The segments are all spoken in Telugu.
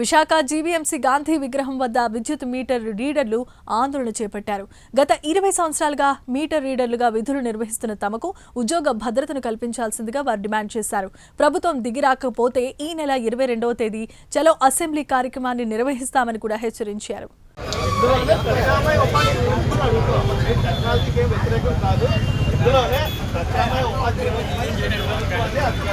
విశాఖ జీవీఎంసీ గాంధీ విగ్రహం వద్ద విద్యుత్ మీటర్ రీడర్లు ఆందోళన చేపట్టారు. గత ఇరవై సంవత్సరాలుగా మీటర్ రీడర్లుగా విధులు నిర్వహిస్తున్న తమకు ఉద్యోగ భద్రతను కల్పించాల్సిందిగా వారు డిమాండ్ చేశారు. ప్రభుత్వం దిగిరాకపోతే ఈ నెల ఇరవై రెండవ తేదీ చలో అసెంబ్లీ కార్యక్రమాన్ని నిర్వహిస్తామని కూడా హెచ్చరించారు. టెక్నాలజీకి వ్యతిరేకం కాదు ఇందులోనే ప్రత్యామ్నాయ ఉపాధి నిర్వహించుకోవాలి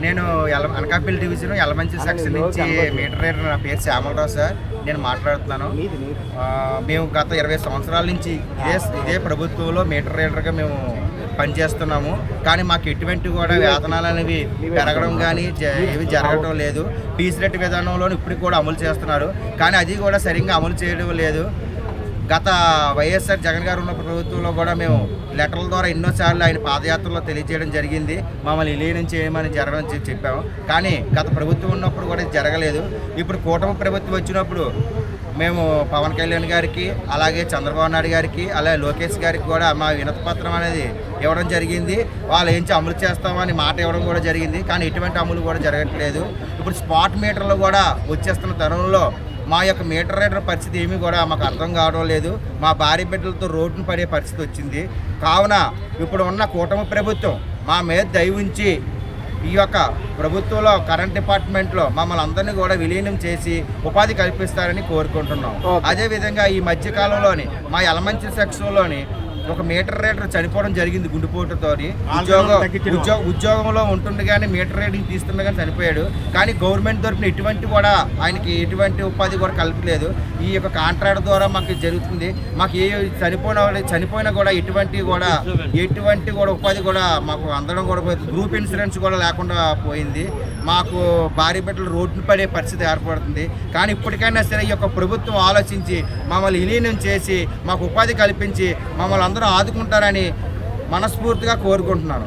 నేను ఎల అనకాపల్లి డివిజన్ ఎలమంచి సెక్షన్ నుంచి మీటర్ రీడర్ నా పేరు శ్యామలరావు సార్. నేను మాట్లాడుతున్నాను. మేము గత ఇరవై సంవత్సరాల నుంచి ఇదే ఇదే ప్రభుత్వంలో మీటర్ రీడర్గా మేము పనిచేస్తున్నాము. కానీ మాకు ఎటువంటి కూడా వేతనాలు అనేవి పెరగడం కానీ జ- ఇవి జరగడం లేదు. పీస్ రేట్ విధానంలో ఇప్పటికి కూడా అమలు చేస్తున్నారు. కానీ అది కూడా సరిగ్గా అమలు చేయడం లేదు. గత వైఎస్ఆర్ జగన్ గారు ఉన్న ప్రభుత్వంలో కూడా మేము లెటర్ల ద్వారా ఎన్నోసార్లు ఆయన పాదయాత్రలో తెలియజేయడం జరిగింది. మమ్మల్ని విలీనం చేయమని జరగడం చెప్పాము. కానీ గత ప్రభుత్వం ఉన్నప్పుడు కూడా ఇది జరగలేదు. ఇప్పుడు కూటమి ప్రభుత్వం వచ్చినప్పుడు మేము పవన్ కళ్యాణ్ గారికి అలాగే చంద్రబాబు నాయుడు గారికి అలాగే లోకేష్ గారికి కూడా మా వినతి పత్రం అనేది ఇవ్వడం జరిగింది. వాళ్ళు ఏంచి అమలు చేస్తామని మాట ఇవ్వడం కూడా జరిగింది. కానీ ఎటువంటి అమలు కూడా జరగట్లేదు. ఇప్పుడు స్పాట్ మీటర్లు కూడా వచ్చేస్తున్న తరుణంలో మా యొక్క మీటర్ రైడర్ పరిస్థితి ఏమీ కూడా మాకు అర్థం కావడం లేదు. మా భార్య బిడ్డలతో రోడ్డును పడే పరిస్థితి వచ్చింది. కావున ఇప్పుడు ఉన్న కూటమి ప్రభుత్వం మా మీద దయ ఉంచి ఈ యొక్క ప్రభుత్వంలో కరెంట్ డిపార్ట్మెంట్లో మమ్మల్ని అందరినీ కూడా విలీనం చేసి ఉపాధి కల్పిస్తారని కోరుకుంటున్నాం. అదేవిధంగా ఈ మధ్యకాలంలోని మా ఎలమంచి సెక్షన్లోని ఒక మీటర్ రేటర్ చనిపోవడం జరిగింది గుండెపోటుతో ఉద్యోగం ఉద్యోగ ఉద్యోగంలో ఉంటుండగానే మీటర్ రేటింగ్ తీస్తుండగానే చనిపోయాడు. కానీ గవర్నమెంట్ తరపున ఎటువంటి కూడా ఆయనకి ఎటువంటి ఉపాధి కూడా కల్పలేదు ఈ యొక్క కాంట్రాక్ట్ ద్వారా మాకు జరుగుతుంది. మాకు ఏ చనిపోయిన వాళ్ళు- చనిపోయినా కూడా ఎటువంటి కూడా ఎటువంటి కూడా ఉపాధి కూడా మాకు అందడం కూడా గ్రూప్ ఇన్సూరెన్స్ కూడా లేకుండా పోయింది. మాకు భారీ బిడ్డలు రోడ్డును పడే పరిస్థితి ఏర్పడుతుంది. కానీ ఇప్పటికైనా సరే ఈ యొక్క ప్రభుత్వం ఆలోచించి మమ్మల్ని విలీనం చేసి మాకు ఉపాధి కల్పించి మమ్మల్ని అందరూ ఆదుకుంటారని మనస్ఫూర్తిగా కోరుకుంటున్నాను.